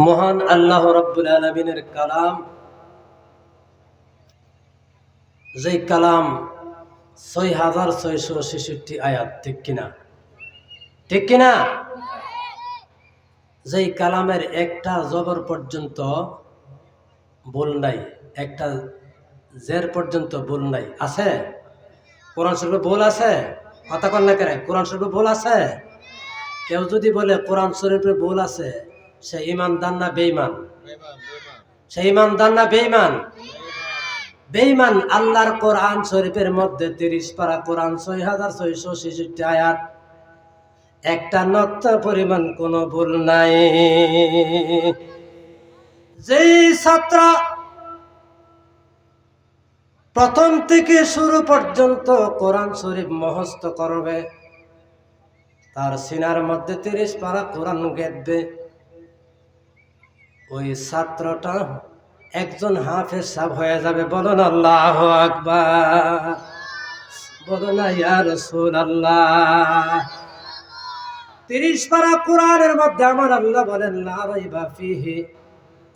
মহান আল্লাহ রব্বুল আলমিনের কালাম, যেই কালাম ছয় হাজার ছয়শো ছেষট্টি আয়াত, ঠিক কিনা? ঠিক কিনা? যেই কালামের একটা জবর পর্যন্ত ভুল নাই, একটা জের পর্যন্ত ভুল নাই, আছে? কোরআন শরীফে ভুল আছে? কথা কন না কেন? কোরআন শরীফে ভুল আছে? কেউ যদি বলে কোরআন শরীফে ভুল আছে সে ইমানদার না বেইমান সে ইমানদার না বেইমান বেইমান আল্লাহর কোরআন শরীফের মধ্যে তিরিশ পারা কোরআন ছয় হাজার ছয়শো ছেষট্টি আয়াত। একটা নক্তা পরিমাণ কোনো ভুল নাই। যেই ছাত্র প্রথম থেকে শুরু পর্যন্ত কোরআন শরীফ মহস্ত করবে তার সিনার মধ্যে তিরিশ পারা কোরআন গেদবে ওই ছাত্রটা একজন হাফেজ সাহ হয়ে যাবে। বলুন, আল্লাহ আকবার। বলো না, ইয়া রসুল আল্লাহ তিরিশ পারা কোরআনের মধ্যে আমার আল্লাহ বলেন না রাইবা ফিহি।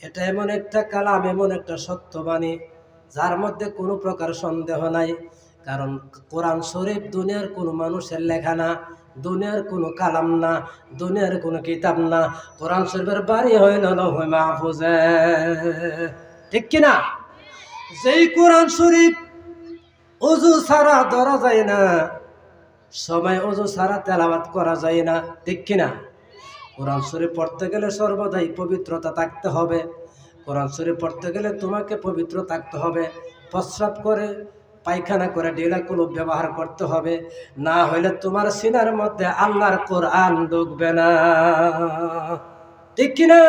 এটা এমন একটা কালাম, এমন একটা সত্যবাণী, যার মধ্যে কোনো প্রকার সন্দেহ নাই। কারণ কোরআন শরীফ দুনিয়ার কোনো মানুষের লেখা না। দুনিয়ার কোনো কালাম না, দুনিয়ার কোনো কিতাব না। কোরআন শরীফের বাড়ি হইল লৌহে মাহফুজে। ঠিক কিনা যেই কোরআন শরীফ অজু ছাড়া ধরা যায় না সময় অজু ছাড়া তেলাবাত করা যায় না। ঠিক কিনা কোরআন শরীফ পড়তে গেলে সর্বদাই পবিত্রতা থাকতে হবে। কোরআন শরীফ পড়তে গেলে তোমাকে পবিত্র থাকতে হবে। প্রস্রাব করে পায়খানা করে ডেলা ডেলাকুলো ব্যবহার করতে হবে। না হলে তোমার সিনার মধ্যে আল্লাহর কোরআন ঢুকবে না। ঠিক কিনা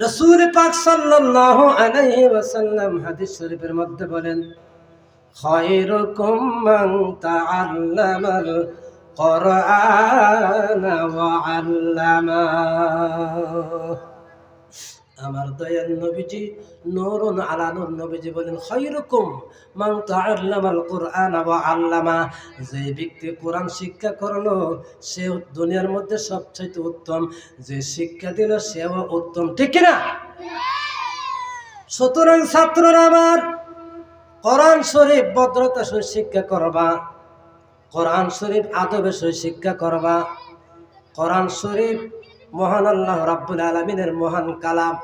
রসুল পাক সাল্লাল্লাহু আলাইহি ওয়াসাল্লাম হাদিস শরীফের মধ্যে বলেন, খায়রুকুম মান তাআল্লামাল কোরআন ওয়া আল্লামা। আমার দয়াল নবীজি, নূরুন আলা নূর নবীজি বলেন, খায়রুকুম মান তাআল্লামাল কোরআন ওয়া আল্লামা। যে ব্যক্তি কোরআন শিক্ষা করল সে দুনিয়ার মধ্যে সবচেয়ে উত্তম। যে শিক্ষা দিল, সেও উত্তম। ঠিক কিনা? সুতরাং ছাত্ররা আমার, কোরআন শরীফ ভদ্রতা সহিত শিক্ষা করবা, কোরআন শরীফ আদবে সহিত শিক্ষা করবা, কোরআন শরীফ মহান আল্লাহ রাব্বুল আলমিনের মহান কালাম।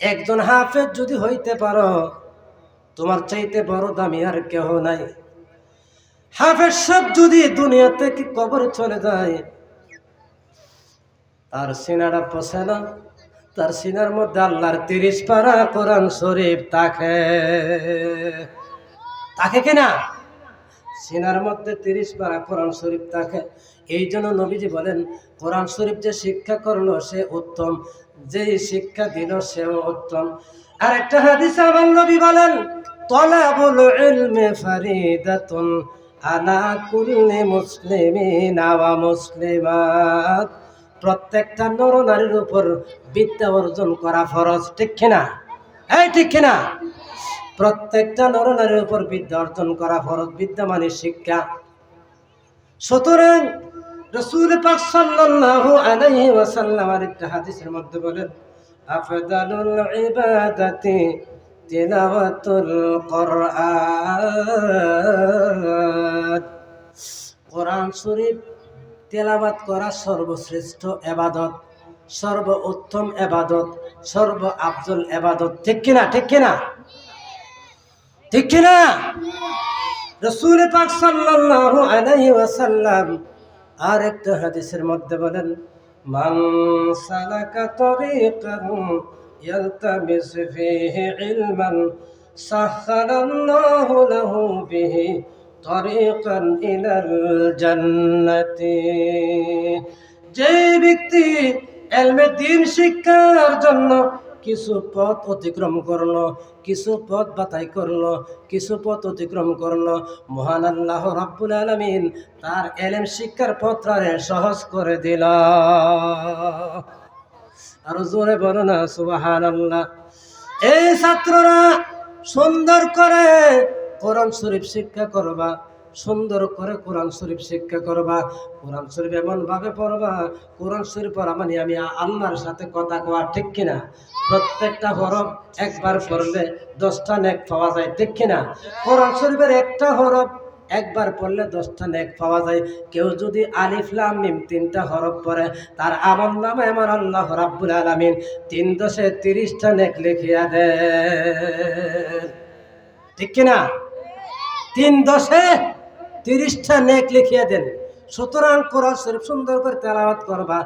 একজন হাফেজ যদি হইতে পারো, তোমার চাইতে বড় দামি আর কেহ নাই। হাফেজ সব যদি দুনিয়া থেকে কবর চলে যায়, তার সিনারা পচে না, তার সিনার মধ্যে আল্লাহর তিরিশ পারা কোরআন শরীফ তাকে তাকে কিনা সিনার মধ্যে তিরিশ পারা কোরআন শরীফ তাকে এই জন্য নবীজি বলেন, কোরআন শরীফ যে শিক্ষা করল সে উত্তম যে শিক্ষা দিল সেও উত্তম। আর একটা হাদিস আমার নবী বলেন, তলাবুল ইলমে ফারিদাতুন উপর বিদ্যা অর্জন করা ফরজ, ঠিক কিনা? এই ঠিক কিনা? প্রত্যেকটা নর নারীর উপর বিদ্যা অর্জন করা ফরজ বিদ্যা মানে শিক্ষা। সুতরাং রসুল পাক সাল্লাল্লাহু আলাইহি ওয়াসাল্লাম আরেকটা হাদিসের মধ্যে বলেন, আফদালুল ইবাদাতি তিলাওয়াতুল কোরআন। কোরআন শরীফ তেলাবাত করা সর্বশ্রেষ্ঠ এবাদত সর্ব উত্তম এবাদত, সর্ব আফজল এবাদত। ঠিক কিনা? ঠিক কিনা? ঠিক কিনা? রসুল পাক সাল্লাল্লাহু আলাইহি ওয়াসাল্লাম আর একটা হাদিসের মধ্যে বলেন, মান সালাকা তরিকান ইয়ালতামিস ফীহি ইলমান সাহহালাল্লাহু লাহু বিহি তরিকান ইলাল জান্নাতি। যে ব্যক্তি এলমে দিন শিক্ষার জন্য কিছু পথ অতিক্রম করল, কিছু পথ বাতাই করল, কিছু পথ অতিক্রম করল। মহান আল্লাহ রাব্বুল আলমিন তার এলেম শিক্ষার পত্রারে সহজ করে দিল। আরও জোরে বলো না সুবাহান আল্লাহ এই ছাত্ররা সুন্দর করে কোরআন শরীফ শিক্ষা করবা। সুন্দর করে কোরআন শরীফ শিক্ষা করবা। কোরআন শরীফ এমনভাবে পড়বা, কোরআন শরীফ পড়া মানে আমি আল্লাহর সাথে কথা কোয়া ঠিক কিনা? প্রত্যেকটা হরফ একবার পড়লে দশটা নেক পাওয়া যায়, ঠিক কিনা? কোরআন শরীফের একটা হরফ একবার পড়লে দশটা নেক পাওয়া যায়। কেউ যদি আলিফ, লাম, মিম তিনটা হরফ পড়ে, তার আমল নামে আমার আল্লাহ রাব্বুল আলামিন, তিন দশে তিরিশটা নেক লিখিয়া দেন ঠিক কিনা? তিন দশে তিরিশটা নেক লিখিয়ে দেন। সুতরাং কোরআন শরীফ সুন্দর করে তেলাওয়াত করবা,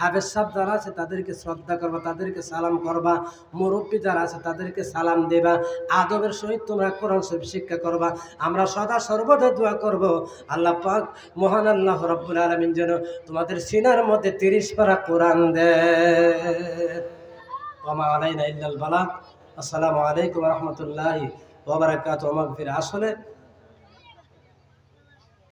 হাফেজ সাহেব যারা আছে তাদেরকে শ্রদ্ধা করবা, তাদেরকে সালাম করবা, মুরব্বী যারা আছে তাদেরকে সালাম দেবা, আদবের সহিত তোমরা কোরআন শরীফ শিক্ষা করবা। আমরা সদা সর্বদা দোয়া করব, আল্লাহ পাক মহান আল্লাহ রব্বুল আলমিন যেন তোমাদের সিনার মধ্যে তিরিশ পারা কোরআন ইল্লাল আসসালামু আলাইকুম রহমতুল্লাহি ওবরাকাত আসলে